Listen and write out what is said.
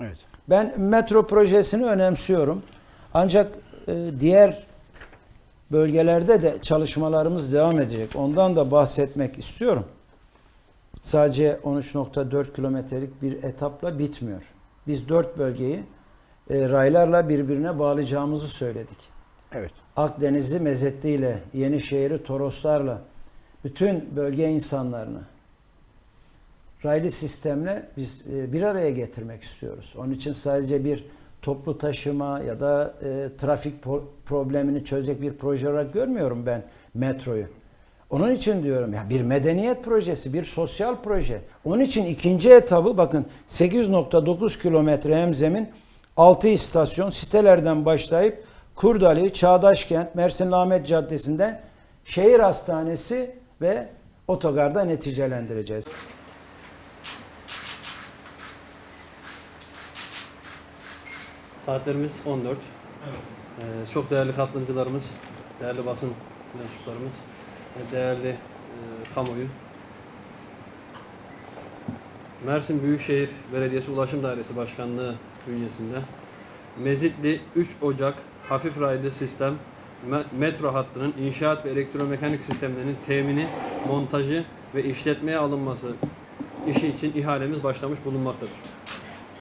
Evet. Ben metro projesini önemsiyorum. Ancak e, diğer bölgelerde de çalışmalarımız devam edecek. Ondan da bahsetmek istiyorum. Sadece 13.4 kilometrelik bir etapla bitmiyor. Biz dört bölgeyi e, raylarla birbirine bağlayacağımızı söyledik. Evet. Akdeniz'i Mezetli ile, Yenişehir'i Toroslarla, bütün bölge insanlarını raylı sistemle biz e, bir araya getirmek istiyoruz. Onun için sadece bir toplu taşıma ya da e, trafik problemini çözecek bir proje olarak görmüyorum ben metroyu. Onun için diyorum ya bir medeniyet projesi, bir sosyal proje. Onun için ikinci etabı bakın 8.9 kilometre hemzemin 6 istasyon sitelerden başlayıp Kurdali, Çağdaşkent, Mersin Ahmet Caddesi'nden şehir hastanesi ve otogarda neticelendireceğiz. Saatlerimiz 14. Ee, çok değerli katılımcılarımız, değerli basın mensuplarımız, ve değerli e, kamuoyu. Mersin Büyükşehir Belediyesi Ulaşım Dairesi Başkanlığı bünyesinde Mezitli 3 Ocak hafif raylı sistem me- metro hattının inşaat ve elektromekanik sistemlerinin temini, montajı ve işletmeye alınması işi için ihalemiz başlamış bulunmaktadır.